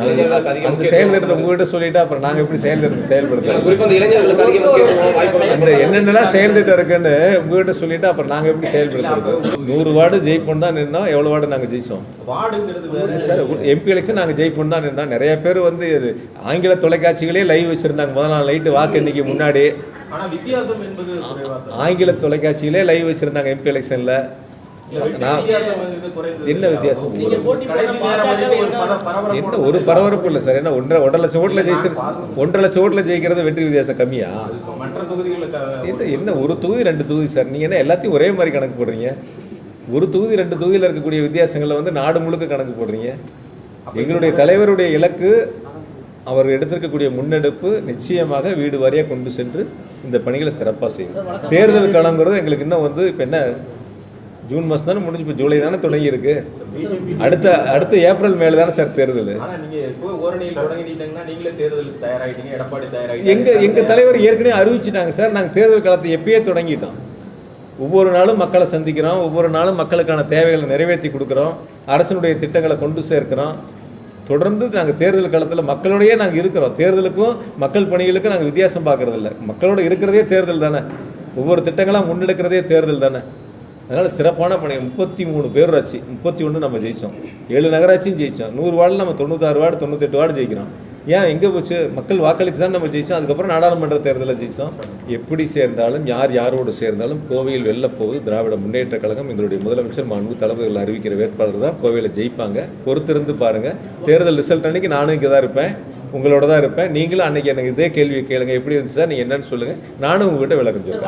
அந்த செயல் திட்டத்தை உங்ககிட்ட சொல்லிட்டு அப்புறம் நாங்கள் எப்படி செயல் திட்டத்தை செயல்படுத்துறோம் குறிப்பா அந்த. என்னென்னலாம் செயல் திட்டம் இருக்குன்னு உங்ககிட்ட சொல்லிட்டு அப்புறம் நாங்கள் எப்படி செயல்படுத்துறது? நூறு வார்டு ஜெயிப்போம் தான் நின்றோம் எவ்வளோ வார்டு நாங்கள் ஜெயிச்சோம்? எம்பி எலெக்ஷன் நாங்கள் ஜெயிப்போம் தான் நின்றோம் நிறைய பேர் வந்து இது ஆங்கில தொலைக்காட்சிகளே லைவ் வச்சுருந்தாங்க. முதல் நாள் நைட்டு வாக்கு எண்ணிக்கை முன்னாடி ஆங்கில தொலைக்காட்சியிலே லைவ் வச்சுருந்தாங்க எம்பி எலெக்ஷனில் என்ன வித்தியாசம்? என்ன ஒரு பரபரப்பு இல்லை சார். என்ன ஒன்றரை ஒன்றரை லட்சம் ஓட்டில் ஜெயிச்சு ஒன்றரை லட்சம் ஓட்டில் ஜெயிக்கிறது வெற்றி வித்தியாசம் கம்மியா? என்ன என்ன ஒரு தொகுதி ரெண்டு தொகுதி சார்? நீங்கள் என்ன எல்லாத்தையும் ஒரே மாதிரி கணக்கு போடுறீங்க? ஒரு தொகுதி ரெண்டு தொகுதியில் இருக்கக்கூடிய வித்தியாசங்களை வந்து நாடு முழுக்க கணக்கு போடுறீங்க. எங்களுடைய தலைவருடைய இலக்கு அவர் எடுத்திருக்கக்கூடிய முன்னெடுப்பு நிச்சயமாக வீடு வாரியாக கொண்டு சென்று இந்த பணிகளை சிறப்பாக செய்யும். தேர்தல் களங்கிறது எங்களுக்கு இன்னும் வந்து இப்போ என்ன ஜூன் மாதம் தானே முடிஞ்சு இப்போ ஜூலை தானே தொடங்கி இருக்கு அடுத்த அடுத்த ஏப்ரல் மேலே தானே சார் தேர்தல். எங்க எங்க தலைவர் ஏற்கனவே அறிவிச்சிட்டாங்க சார். நாங்கள் தேர்தல் காலத்தை எப்பயே தொடங்கிட்டோம். ஒவ்வொரு நாளும் மக்களை சந்திக்கிறோம். ஒவ்வொரு நாளும் மக்களுக்கான தேவைகளை நிறைவேற்றி கொடுக்குறோம். அரசனுடைய திட்டங்களை கொண்டு சேர்க்கிறோம். தொடர்ந்து நாங்கள் தேர்தல் காலத்தில் மக்களோடயே நாங்கள் இருக்கிறோம். தேர்தலுக்கும் மக்கள் பணிகளுக்கும் நாங்கள் வித்தியாசம் பார்க்கறதில்ல. மக்களோட இருக்கிறதே தேர்தல் தானே. ஒவ்வொரு திட்டங்களாக முன்னெடுக்கிறதே தேர்தல் தானே. அதனால் சிறப்பான பணி. முப்பத்தி மூணு பேரூராட்சி முப்பத்தி ஒன்று நம்ம ஜெயித்தோம் ஏழு நகராட்சியும் ஜெயித்தோம் நூறு வார்டில் நம்ம தொண்ணூத்தாறு வார்டு தொண்ணூத்தெட்டு வார்டு ஜெயிக்கிறோம். ஏன் எங்கே போச்சு? மக்கள் வாக்களித்து தான் நம்ம ஜெயித்தோம் அதுக்கப்புறம் நாடாளுமன்ற தேர்தலில் ஜெயித்தோம் எப்படி சேர்ந்தாலும் யார் யாரோடு சேர்ந்தாலும் கோவையில் வெளில போகுது. திராவிட முன்னேற்ற கழகம் எங்களுடைய முதலமைச்சர் மாண்பு தளபதிகள் அறிவிக்கிற வேட்பாளர் தான் கோவையில் ஜெயிப்பாங்க. பொறுத்திருந்து பாருங்கள் தேர்தல் ரிசல்ட் அன்னைக்கு நானும் இங்கே தான் இருப்பேன். உங்களோட தான் இருப்பேன். நீங்களும் அன்னைக்கு எனக்கு இதே கேள்வியை கேளுங்க. எப்படி இருந்துச்சு சார்? நீங்கள் என்னன்னு சொல்லுங்கள் நானும் உங்கள்கிட்ட விளக்கம் சொல்லுவேன்